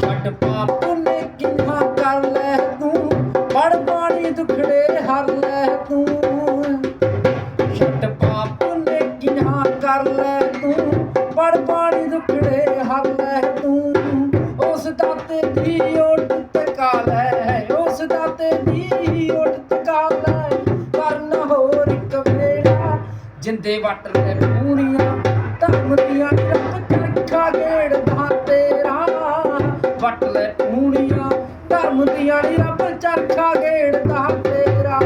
ਛੱਡ ਪਾਪ ਨੇ ਕਿੰਨਾ ਕਰ ਲੈ ਤੂੰ, ਪੜ ਪਾਣੀ ਦੁਖੜੇ ਹਰ ਲੈ ਤੂੰ। ਛੱਡ ਪਾਪ ਨੇ ਕਿੰਨਾ ਕਰ ਲੈ ਤੂੰ, ਪੜ ਪਾਣੀ ਦੁਖੜੇ ਹਰ ਲੈ ਤੂੰ। ਉਸ ਦਾਤੇ ਦੀ ਓਟ ਟਕਾ ਲੈ, ਉਸ ਦਾਤੇ ਦੀ ਓਟ ਟਕਾ ਲੈ। ਕਰਨ ਹੋਰ ਇੱਕ ਵੇੜਾ, ਜਿੰਦੇ ਵੱਟ ਲੈ ਪੂਰੀਆਂ ਵੱਟ ਲੈ ਪੂਰੀਆਂ ਧਰਮ ਦੀਆਂ ਨੀ ਰੱਬ ਚਰਖਾ ਗੇੜਦਾ ਤੇਰਾ।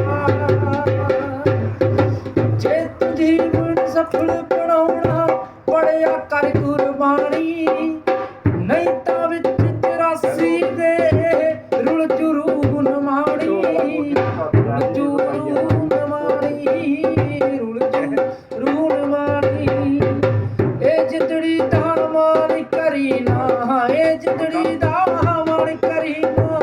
ਜੇ ਤੂੰ ਜੀਵਨ ਸਫਲ ਬਣਾਉਣਾ, ਪੜਿਆ ਕਰ ਕੁਰਬਾਨੀ ਨਹੀਂ ਤਾਂ ਵਿੱਚ 84 ਦੇ ਰੁਲ ਜਰੂ ਨਮਾਣੀ ਰੁਲ ਜਰੂ ਨਮਾਣੀ ਰੁਲ ਜਰੂ ਨਮਾਣੀ ਇਹ ਜਿੰਦੜੀ ਦਾ ਮਾਣ ਕਰੀ ਨਾ ਇਹ ਜਿੰਦੜੀ ਦਾ ਮਾਣ ਕਰੀ ਨਾ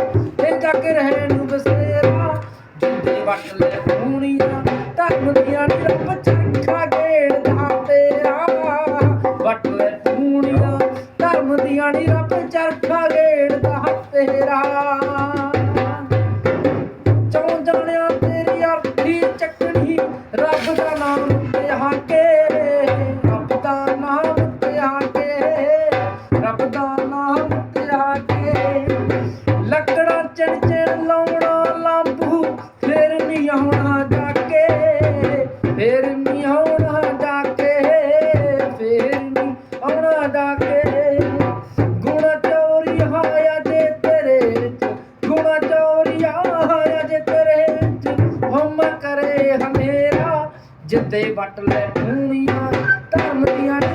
ਇਹ ਜੱਗ ਰਹਿਣ ਨੂੰ ਬਸੇਰਾ। ਜਿੰਦੇ ਵੱਟ ਲੈ ਪੂਣੀਆਂ ਧਰਮ ਦੀਆਂ ਨੀ ਰੱਬ ਚਰਖਾ ਗੇੜਦਾ ਤੇਰਾ। ਵੱਟ ਲੈ ਪੂਣੀਆਂ ਧਰਮ ਦੀਆਂ ਨੀ ਰੱਬ ਚਰਖਾ ਗੇੜਦਾ ਤੇਰਾ। ਚੌਂ ਜਾਣਿਆ ਤੇਰੀ ਅਰਥੀ ਚੱਕਣੀ। ਰੱਬ ਦਾ ਨਾਮ ਫੇਰ ਨਹੀਂ ਆਉਣਾ ਦਾ ਕੇ ਫੇਰ ਨਹੀਂ ਆਉਣਾ ਜਾ ਕੇ ਗੁਣ ਚੋਰੀ ਹਾਇਆ ਜੇ ਤੇਰੇ ਵਿੱਚ, ਗੁਣ ਚੋਰੀ ਹਾਇਆ ਦੇ ਤੇਰੇ ਵਿੱਚ। ਹਮ ਕਰੇ ਹਨੇਰਾ ਜਿੱਦੇ ਵੱਟ ਲੈ ਪੂਣੀਆਂ ਧਰਮ ਦੀਆਂ ਨੀ